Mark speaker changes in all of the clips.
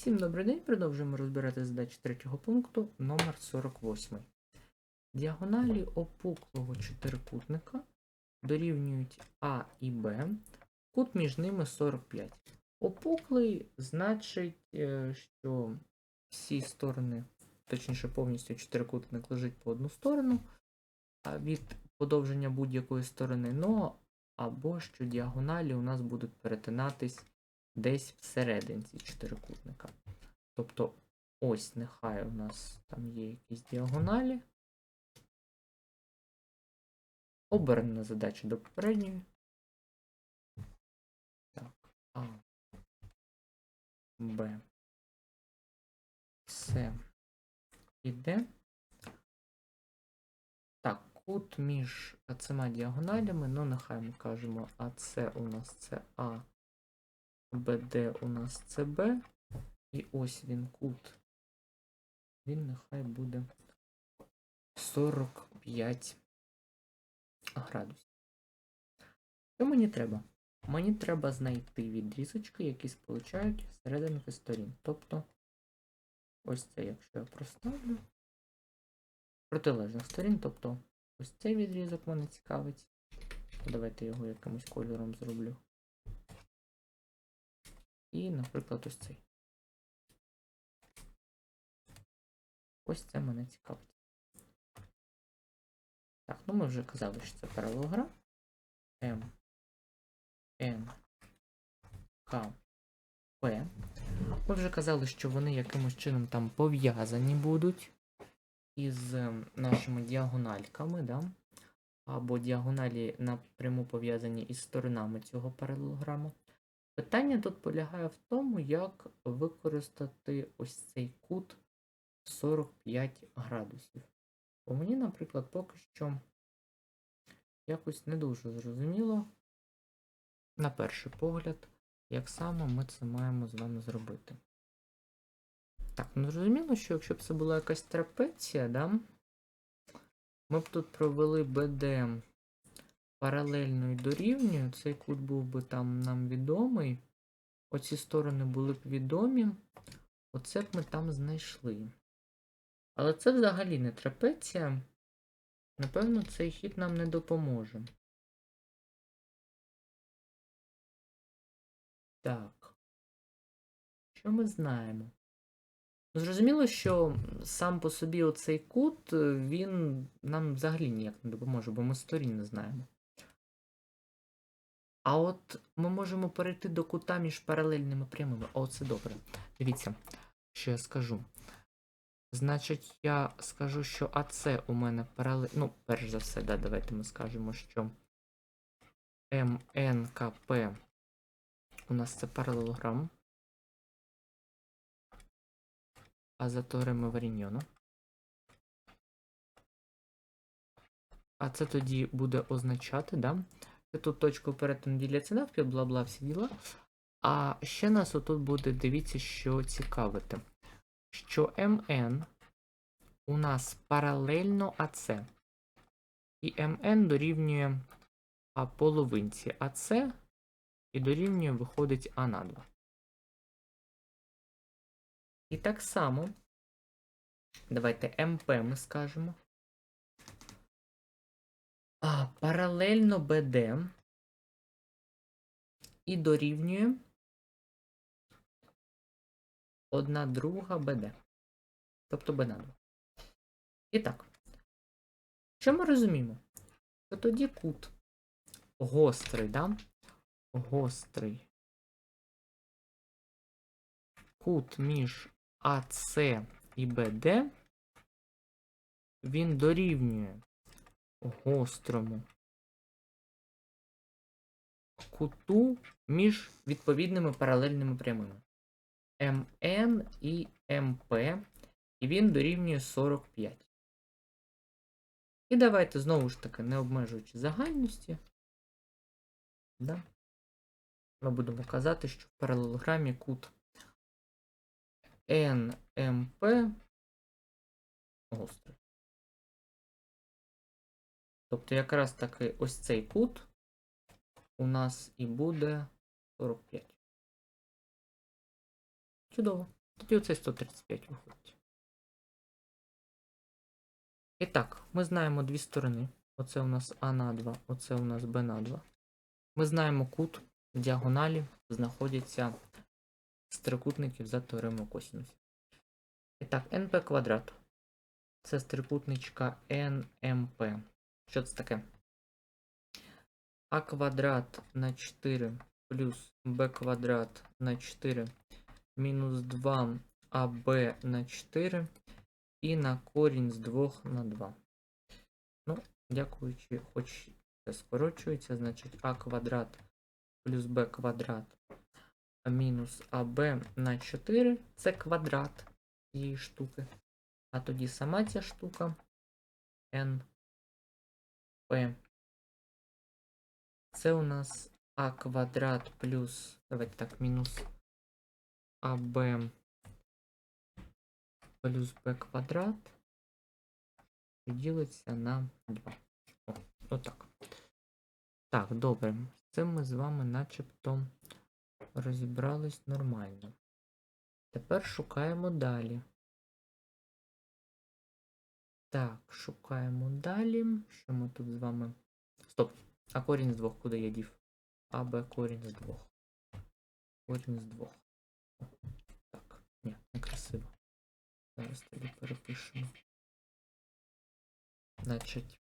Speaker 1: Всім добрий день. Продовжуємо розбирати задачі третього пункту номер 48. Діагоналі опуклого чотирикутника дорівнюють А і Б. Кут між ними 45. Опуклий значить, е, що всі сторони, точніше повністю чотирикутник лежить по одну сторону, від подовження будь-якої сторони, ну або що діагоналі у нас будуть перетинатись десь всерединці чотирикутника. Тобто, ось нехай у нас там є якісь діагоналі. Обернена задача до попередньої. Так, А, Б. С. І Д. Так, кут між цими діагоналями, ну нехай ми кажемо, АС у нас це А. БД у нас це Б. І ось він кут. Він нехай буде 45 градусів. Що мені треба? Мені треба знайти відрізочки, які сполучають серединки сторін. Тобто, ось це, якщо я проставлю, протилежних сторін, тобто ось цей відрізок мене цікавить. Давайте його якимось кольором зроблю. І, наприклад, ось цей. Ось це мене цікавить. Так, ну ми вже казали, що це паралелограм. М, Н, К, П. Ми вже казали, що вони якимось чином там пов'язані будуть із ем, нашими діагональками, да? або діагоналі напряму пов'язані із сторонами цього паралелограму. Питання тут полягає в тому, як використати ось цей кут 45 градусів. Бо мені, наприклад, поки що якось не дуже зрозуміло, на перший погляд, як саме ми це маємо з вами зробити. Так, ну зрозуміло, що якщо б це була якась трапеція, да, ми б тут провели BD паралельною дорівнює, цей кут був би там нам відомий. Оці сторони були б відомі. Оце б ми там знайшли. Але це взагалі не трапеція. Напевно, цей хід нам не допоможе. Так. Що ми знаємо? Ну, зрозуміло, що сам по собі оцей кут, е, він нам взагалі ніяк не допоможе, бо ми сторін не знаємо. А от ми можемо перейти до кута між паралельними прямими. О, це добре. Дивіться, що я скажу. Значить, я скажу, що АЦ у мене паралельно. Ну, перш за все, да, давайте ми скажемо, що МНКП у нас це паралелограм. А за теореми Варіньйона. А це тоді буде означати, да? Тут точку перетину діляться навпіл, бла-бла, всі діла. А ще нас отут буде, дивіться, що цікавити. Що МН у нас паралельно АЦ. І МН дорівнює а половинці АЦ і дорівнює виходить А на 2. І так само, давайте МП ми скажемо. А, паралельно БД і дорівнює одна друга БД. Тобто Б на 2. І так. Що ми розуміємо? Що тоді кут гострий, да? Гострий. Кут між АС і БД він дорівнює гострому куту між відповідними паралельними прямими МН і МП, і він дорівнює 45. І давайте знову ж таки, не обмежуючи загальності, да, ми будемо казати, що в паралелограмі кут НМП гострий. Тобто якраз таки ось цей кут у нас і буде 45. Чудово. Тоді оцей 135 виходить. І так, ми знаємо дві сторони. Оце у нас А на 2, оце у нас Б на 2. Ми знаємо кут в діагоналі знаходяться з трикутників за теоремою косінусів. І так, np квадрат. Це з трикутничка NMP. Що це таке? А квадрат на 4 плюс b квадрат на 4 мінус 2 АБ на 4 і на корінь з 2 на 2. Ну, дякуючи, хоч це скорочується, значить а квадрат плюс b квадрат мінус АБ на 4 це квадрат цієї штуки. А тоді сама ця штука n p це у нас а квадрат плюс, давайте так, мінус АБ плюс b квадрат ділиться на 2. О, отак. Так, добре. З цим ми з вами начебто розібрались нормально. Тепер шукаємо далі. Так, шукаємо далі. Що ми тут з вами. Стоп. А корінь з двох куди я дів? А, Б корінь з двох. Корінь з двох. Так, ні, некрасиво. Зараз тоді перепишемо. Значить,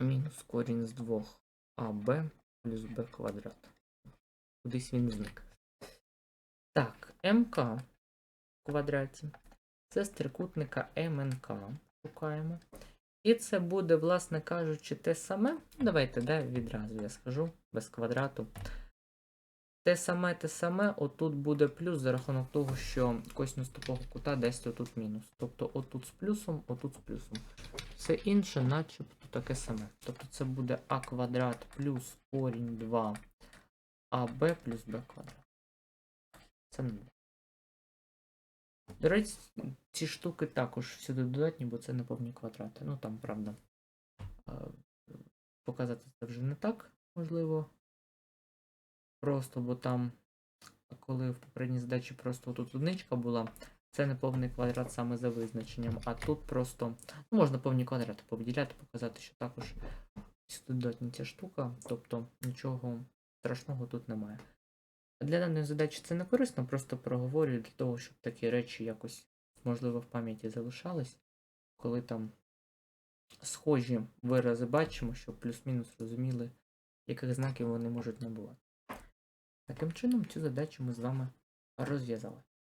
Speaker 1: мінус корінь з двох АБ плюс Б квадрат. Кудись він зник. Так, МК в квадраті. Це з трикутника МНК. Шукаємо. І це буде, власне кажучи, те саме. Давайте, да, відразу я скажу, без квадрату. Те саме, те саме, отут буде плюс за рахунок того, що косинус такого кута десь отут мінус. Тобто отут з плюсом, отут з плюсом. Все інше, начебто таке саме. Тобто це буде а квадрат плюс корінь 2 АБ плюс Б квадрат. Це не буде. До речі, ці штуки також сюди додатні, бо це неповні квадрати. Ну там, правда, показати це вже не так можливо. Просто, бо там, коли в попередній задачі просто тут одничка була, це не повний квадрат саме за визначенням, а тут просто ну, можна повні квадрати повиділяти, показати, що також сюди додатні ця штука, тобто нічого страшного тут немає. Для даної задачі це не корисно, просто проговорюю для того, щоб такі речі якось, можливо, в пам'яті залишались, коли там схожі вирази бачимо, щоб плюс-мінус розуміли, яких знаків вони можуть набувати. Таким чином, цю задачу ми з вами розв'язали.